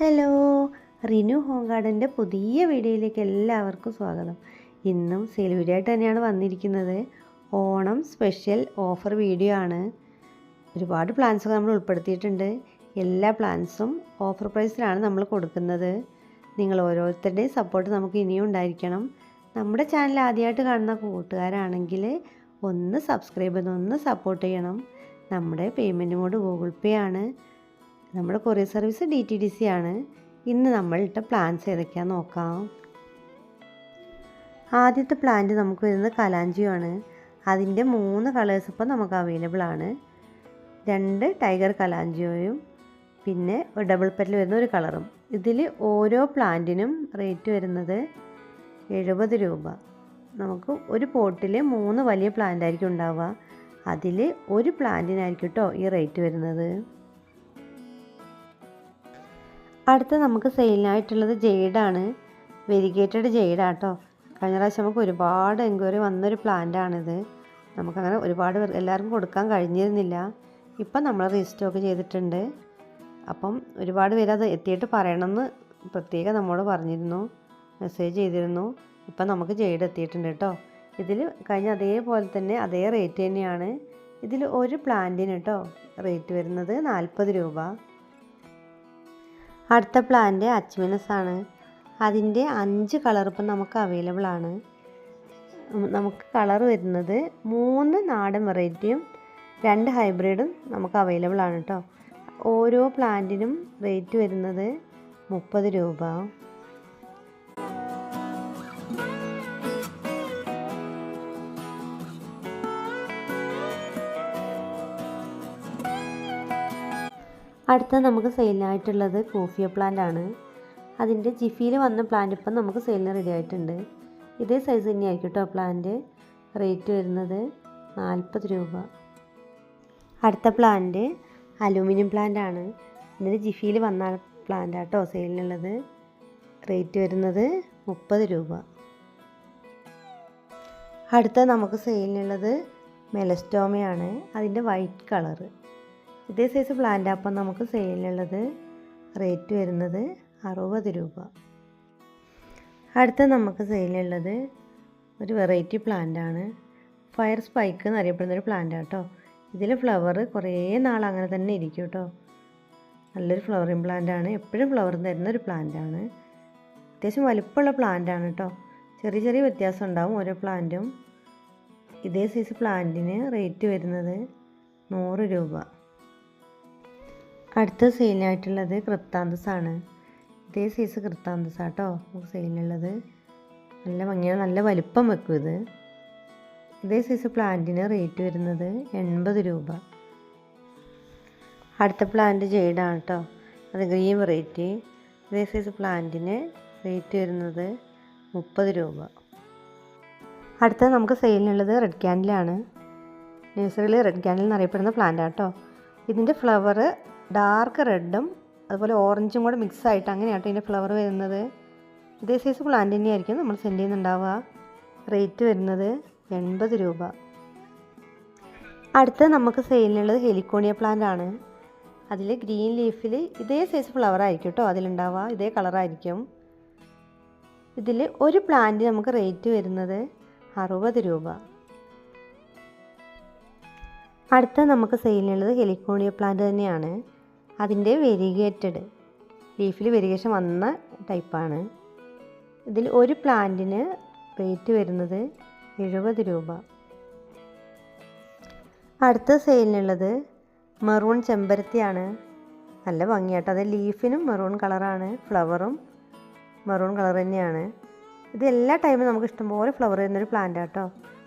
Hello Rinu home ഗാർഡന്റെ പുതിയ വീഡിയോയിലേക്ക് എല്ലാവർക്കും സ്വാഗതം. ഇന്നും സെലിബ്രേറ്റ് തന്നെയാണ് വന്നിരിക്കുന്നത്. ഓണം സ്പെഷ്യൽ ഓഫർ വീഡിയോ ആണ്. ഒരുപാട് പ്ലാൻസൊക്കെ നമ്മൾ ഉൾപ്പെടുത്തിയിട്ടുണ്ട്. എല്ലാ പ്ലാൻസും ഓഫർ പ്രൈസിലാണ് നമ്മൾ കൊടുക്കുന്നത്. നിങ്ങൾ ഓരോരുത്തരുടെയും സപ്പോർട്ട് നമുക്ക് ഇനിയും ഉണ്ടായിരിക്കണം. നമ്മുടെ ചാനൽ ആദ്യമായിട്ട് കാണുന്ന കൂട്ടുകാരാണെങ്കിൽ ഒന്ന് സബ്സ്ക്രൈബ് ചെയ്ത് ഒന്ന് സപ്പോർട്ട് ചെയ്യണം. നമ്മുടെ പേയ്മെന്റ് മോഡ് ഗൂഗിൾ പേ ആണ്. നമ്മുടെ courier service D T D C ആണ്. ഇന്ന് നമ്മൾ ഇട്ട പ്ലാൻസ് ഏതൊക്കെയാണെന്ന് നോക്കാം. ആദ്യത്തെ പ്ലാന്റ് നമുക്ക് വരുന്നത് കലാഞ്ചിയാണ് അതിന്റെ മൂന്ന് കളേഴ്സ് ഇപ്പോൾ നമുക്ക് അവൈലബിൾ ആണ്. രണ്ട് ടൈഗർ കലാഞ്ചിയോയും പിന്നെ ഡബിൾ പെറ്റിൽ വരുന്ന ഒരു കളറും ഇതിൽ ഓരോ പ്ലാന്റിനും റേറ്റ് വരുന്നത് എഴുപത് രൂപ. നമുക്ക് ഒരു പോട്ടിൽ മൂന്ന് വലിയ പ്ലാന്റ് ആയിരിക്കും ഉണ്ടാവുക. അതിൽ ഒരു പ്ലാന്റിനായിരിക്കും കേട്ടോ ഈ റേറ്റ് വരുന്നത്. അടുത്ത നമുക്ക് സെയിലിനായിട്ടുള്ളത് ജെയ്ഡാണ്. വെരിഗേറ്റഡ് ജെയ്ഡാട്ടോ. കഴിഞ്ഞ പ്രാവശ്യം നമുക്ക് ഒരുപാട് എൻക്വയറി വന്നൊരു പ്ലാന്റാണിത്. നമുക്കങ്ങനെ ഒരുപാട് എല്ലാവർക്കും കൊടുക്കാൻ കഴിഞ്ഞിരുന്നില്ല. ഇപ്പം നമ്മൾ റീസ്റ്റോക്ക് ചെയ്തിട്ടുണ്ട്. അപ്പം ഒരുപാട് പേര് അത് എത്തിയിട്ട് പറയണമെന്ന് പ്രത്യേകം നമ്മോട് പറഞ്ഞിരുന്നു. മെസ്സേജ് ചെയ്തിരുന്നു. ഇപ്പം നമുക്ക് ജെയ്ഡ് എത്തിയിട്ടുണ്ട് കേട്ടോ. ഇതിൽ കഴിഞ്ഞ അതേപോലെ തന്നെ അതേ റേറ്റ് തന്നെയാണ്. ഇതിൽ ഒരു പ്ലാന്റിന് കേട്ടോ റേറ്റ് വരുന്നത് നാൽപ്പത് രൂപ. അടുത്ത പ്ലാന്റ് അച്മിനസ് ആണ് അതിന്റെ അഞ്ച് കളർ ഇപ്പം നമുക്ക് അവൈലബിൾ ആണ്. നമുക്ക് കളർ വരുന്നത് മൂന്ന് നാടൻ വെറൈറ്റിയും രണ്ട് ഹൈബ്രിഡും നമുക്ക് അവൈലബിൾ ആണ് കേട്ടോ ഓരോ പ്ലാന്റിനും റേറ്റ് വരുന്നത് മുപ്പത് രൂപ. അടുത്ത നമുക്ക് സെയിലിനായിട്ടുള്ളത് കോഫിയ പ്ലാന്റ് ആണ്. അതിന്റെ ജിഫിയിൽ വന്ന പ്ലാന്റ് ഇപ്പം നമുക്ക് സെയിലിന് റെഡി ആയിട്ടുണ്ട്. ഇതേ സൈസ് തന്നെയായിരിക്കും കേട്ടോ പ്ലാന്റ് റേറ്റ് വരുന്നത് നാൽപ്പത് രൂപ. അടുത്ത പ്ലാന്റ് അലൂമിനിയം പ്ലാന്റ് ആണ്. ഇതിന്റെ ജിഫിയിൽ വന്ന പ്ലാന്റ് ആട്ടോ സെയിലിനുള്ളത്. റേറ്റ് വരുന്നത് മുപ്പത് രൂപ. അടുത്ത നമുക്ക് സെയിലിനുള്ളത് മെലസ്റ്റോമയാണ്. അതിന്റെ വൈറ്റ് കളറ് ഇതേ സൈസ് പ്ലാന്റ് അപ്പം നമുക്ക് സെയിലിനുള്ളത് റേറ്റ് വരുന്നത് അറുപത് രൂപ. അടുത്ത നമുക്ക് സെയിലുള്ളത് ഒരു വെറൈറ്റി ആണ്. ഫയർ സ്പൈക്ക് എന്നറിയപ്പെടുന്ന ഒരു പ്ലാന്റ് കേട്ടോ ഇതിൽ ഫ്ലവർ കുറേ നാൾ അങ്ങനെ തന്നെ ഇരിക്കും കേട്ടോ നല്ലൊരു ഫ്ലവറിങ് പ്ലാന്റ് ആണ്. എപ്പോഴും ഫ്ലവർ തരുന്ന ഒരു പ്ലാന്റ് ആണ്. അത്യാവശ്യം വലിപ്പമുള്ള പ്ലാന്റ് ആണ് കേട്ടോ ചെറിയ ചെറിയ വ്യത്യാസം ഉണ്ടാവും ഓരോ പ്ലാന്റും ഇതേ സൈസ് പ്ലാന്റിന് റേറ്റ് വരുന്നത് നൂറ് രൂപ. അടുത്ത സെയിലായിട്ടുള്ളത് കൃത്താന്തസാണ്. ഇതേ സൈസ് ആട്ടോ നമുക്ക് സെയിലുള്ളത് നല്ല ഭംഗിയാണ് നല്ല വലിപ്പം വെക്കും ഇത്. ഇതേ സൈസ് പ്ലാന്റിന് റേറ്റ് വരുന്നത് എൺപത് രൂപ. അടുത്ത പ്ലാന്റ് ജെയ്ഡാണ് കേട്ടോ അത് ഗ്രീൻ വെറൈറ്റി ഇതേ സൈസ് പ്ലാന്റിന് റേറ്റ് വരുന്നത് മുപ്പത് രൂപ. അടുത്ത നമുക്ക് സെയിലിനുള്ളത് റെഡ് ക്യാൻഡിലാണ് നഴ്സറിയിൽ റെഡ് ക്യാൻഡിൽ എന്നറിയപ്പെടുന്ന പ്ലാന്റ് ആട്ടോ ഇതിന്റെ ഫ്ലവർ ഡാർക്ക് റെഡും അതുപോലെ ഓറഞ്ചും കൂടെ മിക്സ് ആയിട്ട് അങ്ങനെയാട്ടോ ഇതിന്റെ ഫ്ലവർ വരുന്നത്. ഇതേ സൈസ് പ്ലാന്റ് തന്നെയായിരിക്കും നമ്മൾ സെൻഡ് ചെയ്യുന്നുണ്ടാവുക. റേറ്റ് വരുന്നത് എൺപത് രൂപ. അടുത്ത നമുക്ക് സെയിലിനുള്ളത് ഹെലിക്കോണിയ പ്ലാന്റ് ആണ്. അതിൽ ഗ്രീൻ ലീഫിൽ ഇതേ സൈസ് ഫ്ലവർ ആയിരിക്കും കേട്ടോ അതിലുണ്ടാവുക. ഇതേ കളറായിരിക്കും ഇതിൽ ഒരു പ്ലാന്റ് നമുക്ക് റേറ്റ് വരുന്നത് അറുപത് രൂപ. അടുത്ത നമുക്ക് സെയിലിനുള്ളത് ഹെലിക്കോണിയ പ്ലാന്റ് തന്നെയാണ്. അതിന്റെ വെരിഗേറ്റഡ് ലീഫിൽ വെരിഗേഷൻ വന്ന ടൈപ്പാണ് ഇതിൽ ഒരു പ്ലാന്റിന് റേറ്റ് വരുന്നത് എഴുപത് രൂപ. അടുത്ത സെയിലിനുള്ളത് മെറൂൺ ചെമ്പരത്തിയാണ്. നല്ല ഭംഗിയാട്ടോ. അത് ലീഫിനും മെറൂൺ കളറാണ് ഫ്ലവറും മെറൂൺ കളർ തന്നെയാണ്. ഇത് എല്ലാ ടൈമും നമുക്ക് ഇഷ്ടംപോലെ ഫ്ലവർ തരുന്നൊരു പ്ലാന്റ് ആട്ടോ.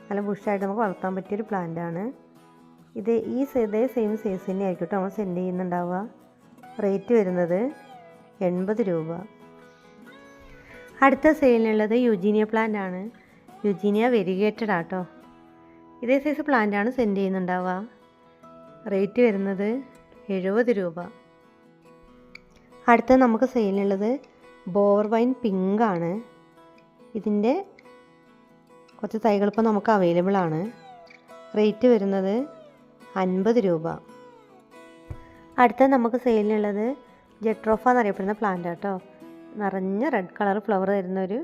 നല്ല ബുഷായിട്ട് നമുക്ക് വളർത്താൻ പറ്റിയൊരു പ്ലാന്റ് ആണ്. ഇത് ഈ ഇതേ സെയിം സൈസ് തന്നെ ആയിരിക്കും കേട്ടോ നമ്മൾ സെൻഡ് ചെയ്യുന്നുണ്ടാവുക. റേറ്റ് വരുന്നത് എൺപത് രൂപ. അടുത്ത സെയിലിനുള്ളത് യുജീനിയ പ്ലാന്റ് ആണ്. യുജീനിയ വെരിഗേറ്റഡ് ആട്ടോ. ഇതേ സൈസ് പ്ലാന്റ് ആണ് സെൻഡ് ചെയ്യുന്നുണ്ടാവുക. റേറ്റ് വരുന്നത് എഴുപത് രൂപ. അടുത്ത നമുക്ക് സെയിലിനുള്ളത് ബോർവൈൻ പിങ്ക് ആണ്. ഇതിന്റെ കുറച്ച് തൈകൾ ഇപ്പോൾ നമുക്ക് അവൈലബിൾ ആണ്. റേറ്റ് വരുന്നത് അൻപത് രൂപ. അടുത്ത നമുക്ക് സെയിലിനുള്ളത് ജെട്രോഫ എന്നറിയപ്പെടുന്ന പ്ലാന്റ് കേട്ടോ നിറഞ്ഞ റെഡ് കളർ ഫ്ലവർ തരുന്ന ഒരു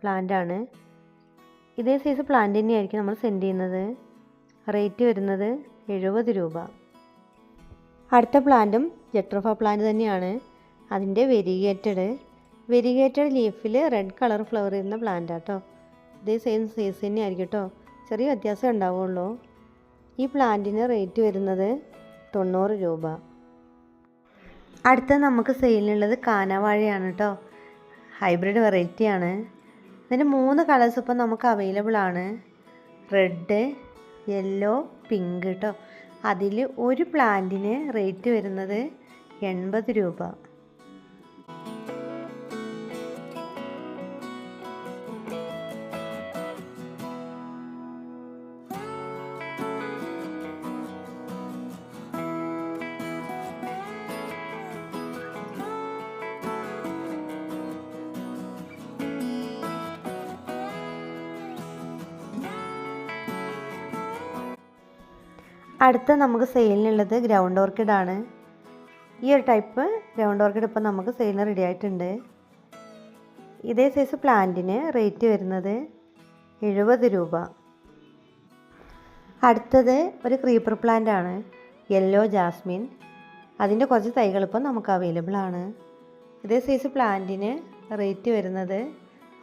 പ്ലാന്റ് ആണ്. ഇതേ സൈസ് പ്ലാന്റ് തന്നെയായിരിക്കും നമ്മൾ സെൻഡ് ചെയ്യുന്നത്. റേറ്റ് വരുന്നത് എഴുപത് രൂപ. അടുത്ത പ്ലാന്റും ജെട്രോഫ പ്ലാന്റ് തന്നെയാണ്. അതിന്റെ വെരിഗേറ്റഡ് വെരിഗേറ്റഡ് ലീഫിൽ റെഡ് കളർ ഫ്ലവർ ചെയ്യുന്ന പ്ലാന്റ് കേട്ടോ ഇതേ സെയിം സൈസ് തന്നെയായിരിക്കും കേട്ടോ ചെറിയ വ്യത്യാസം ഉണ്ടാവുള്ളൂ. ഈ പ്ലാന്റിന് റേറ്റ് വരുന്നത് തൊണ്ണൂറ് രൂപ. അടുത്ത നമുക്ക് സെയിലിനുള്ളത് കാനവാഴയാണ് കേട്ടോ ഹൈബ്രിഡ് വെറൈറ്റിയാണ് ഇതിന് മൂന്ന് കളേഴ്സ് ഇപ്പം നമുക്ക് അവൈലബിൾ ആണ്. റെഡ് യെല്ലോ പിങ്ക് കേട്ടോ അതിൽ ഒരു പ്ലാന്റിന് റേറ്റ് വരുന്നത് എൺപത് രൂപ. അടുത്ത നമുക്ക് സെയിലിനുള്ളത് ഗ്രൗണ്ട് ഓർക്കിഡ് ആണ്. ഈ ഒരു ടൈപ്പ് ഗ്രൗണ്ട് ഓർക്കിഡ് ഇപ്പം നമുക്ക് സെയിലിന് റെഡി ആയിട്ടുണ്ട്. ഇതേ സൈസ് പ്ലാന്റിന് റേറ്റ് വരുന്നത് എഴുപത് രൂപ. അടുത്തത് ഒരു ക്രീപ്പർ പ്ലാന്റ് ആണ് യെല്ലോ ജാസ്മിൻ അതിന്റെ കുറച്ച് തൈകൾ ഇപ്പം നമുക്ക് അവൈലബിൾ ആണ്. ഇതേ സൈസ് പ്ലാന്റിന് റേറ്റ് വരുന്നത്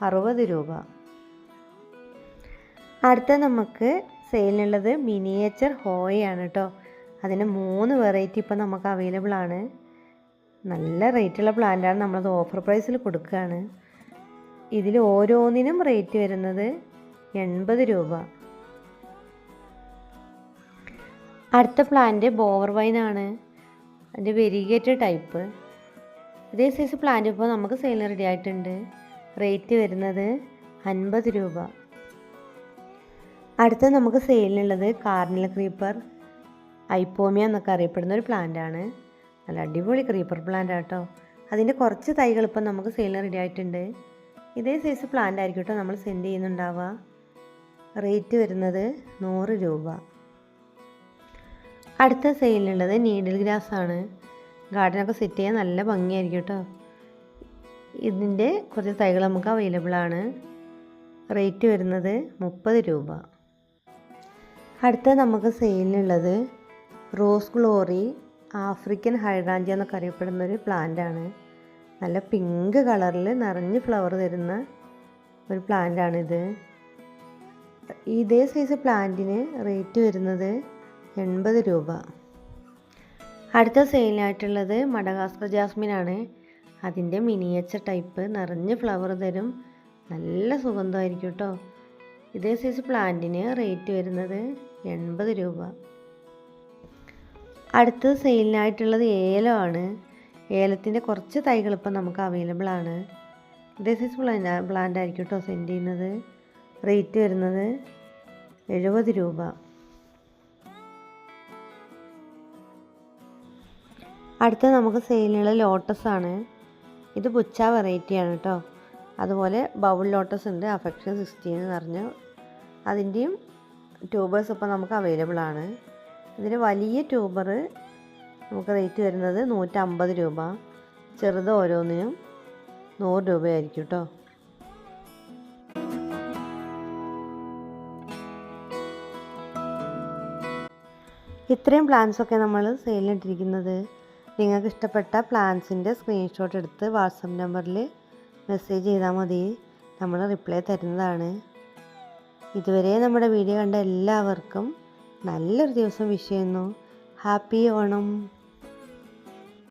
അറുപത് രൂപ. അടുത്ത നമുക്ക് സെയിലിനുള്ളത് മിനിയേച്ചർ ഹോയാണ് കേട്ടോ അതിന് മൂന്ന് വെറൈറ്റി ഇപ്പം നമുക്ക് അവൈലബിൾ ആണ്. നല്ല റേറ്റുള്ള പ്ലാന്റാണ് നമ്മളത് ഓഫർ പ്രൈസിൽ കൊടുക്കുകയാണ് ഇതിൽ ഓരോന്നിനും റേറ്റ് വരുന്നത് എൺപത് രൂപ. അടുത്ത പ്ലാന്റ് ബോവർ വൈനാണ് അതിന്റെ വെരിഗേറ്റഡ് ടൈപ്പ്. ഇതേ സൈസ് പ്ലാന്റ് ഇപ്പോൾ നമുക്ക് സെയിൽ റെഡി ആയിട്ടുണ്ട്. റേറ്റ് വരുന്നത് അൻപത് രൂപ. അടുത്ത നമുക്ക് സെയിലിനുള്ളത് കാർണൽ ക്രീപ്പർ ഐപ്പോമിയ എന്നൊക്കെ അറിയപ്പെടുന്ന ഒരു പ്ലാന്റ് ആണ്. നല്ല അടിപൊളി ക്രീപ്പർ പ്ലാന്റ് ആട്ടോ അതിന്റെ കുറച്ച് തൈകൾ ഇപ്പം നമുക്ക് സെയിലിന് റെഡി ആയിട്ടുണ്ട്. ഇതേ സൈസ് പ്ലാന്റ് ആയിരിക്കും കേട്ടോ നമ്മൾ സെൻഡ് ചെയ്യുന്നുണ്ടാവുക. റേറ്റ് വരുന്നത് നൂറ് രൂപ. അടുത്ത സെയിലിനുള്ളത് നീഡിൽ ഗ്രാസ് ആണ്. ഗാർഡനൊക്കെ സെറ്റ് ചെയ്യാൻ നല്ല ഭംഗിയായിരിക്കും കേട്ടോ ഇതിന്റെ കുറച്ച് തൈകൾ നമുക്ക് അവൈലബിൾ ആണ്. റേറ്റ് വരുന്നത് മുപ്പത് രൂപ. അടുത്ത നമുക്ക് സെയിലിനുള്ളത് റോസ് ഗ്ലോറി ആഫ്രിക്കൻ ഹൈഡ്രാഞ്ച എന്നൊക്കെ അറിയപ്പെടുന്ന ഒരു പ്ലാന്റ് ആണ് നല്ല പിങ്ക് കളറിൽ നിറഞ്ഞ് ഫ്ലവർ തരുന്ന ഒരു പ്ലാന്റ് ആണിത് ഇതേ സൈസ് പ്ലാന്റിന് റേറ്റ് വരുന്നത് എൺപത് രൂപ. അടുത്ത സെയിലിനായിട്ടുള്ളത് മഡഗാസ്കർ ജാസ്മിൻ ആണ് അതിന്റെ മിനിയേച്ചർ ടൈപ്പ് നിറഞ്ഞ് ഫ്ലവർ തരും. നല്ല സുഗന്ധമായിരിക്കും കേട്ടോ. ഇതേ സൈസ് പ്ലാന്റിന് റേറ്റ് വരുന്നത് എൺപത് രൂപ. അടുത്ത സെയിലിനായിട്ടുള്ളത് ഏലമാണ് ഏലത്തിന്റെ കുറച്ച് തൈകൾ ഇപ്പം നമുക്ക് അവൈലബിൾ ആണ്. ഇതേ സൈസ് പ്ലാന്റ് പ്ലാന്റ് ആയിരിക്കും കേട്ടോ സെൻഡ് ചെയ്യുന്നത്. റേറ്റ് വരുന്നത് എഴുപത് രൂപ. അടുത്ത നമുക്ക് സെയിലുള്ള ലോട്ടസ് ആണ്. ഇത് പുച്ച വെറൈറ്റിയാണ് കേട്ടോ അതുപോലെ ബൗൾ ലോട്ടസ് ഉണ്ട്. അഫെക്ഷൻ സിക്സ്റ്റീൻ എന്ന് പറഞ്ഞ അതിന്റെയും ട്യൂബേഴ്സ് ഇപ്പോൾ നമുക്ക് അവൈലബിൾ ആണ്. ഇതിന് വലിയ ട്യൂബർ നമുക്ക് റേറ്റ് വരുന്നത് നൂറ്റമ്പത് രൂപ. ചെറുത് ഓരോന്നിനും നൂറ് രൂപയായിരിക്കും കേട്ടോ. ഇത്രയും പ്ലാൻസൊക്കെ നമ്മൾ സെയിലിട്ടിരിക്കുന്നത് നിങ്ങൾക്ക് ഇഷ്ടപ്പെട്ട പ്ലാൻസിന്റെ സ്ക്രീൻഷോട്ട് എടുത്ത് വാട്സപ്പ് നമ്പറിൽ മെസ്സേജ് ചെയ്താൽ മതി. നമ്മൾ റിപ്ലൈ തരുന്നതാണ്. ഇതുവരെ നമ്മുടെ വീഡിയോ കണ്ട എല്ലാവർക്കും നല്ലൊരു ദിവസം വിഷയുന്നു ഹാപ്പി ഓണം.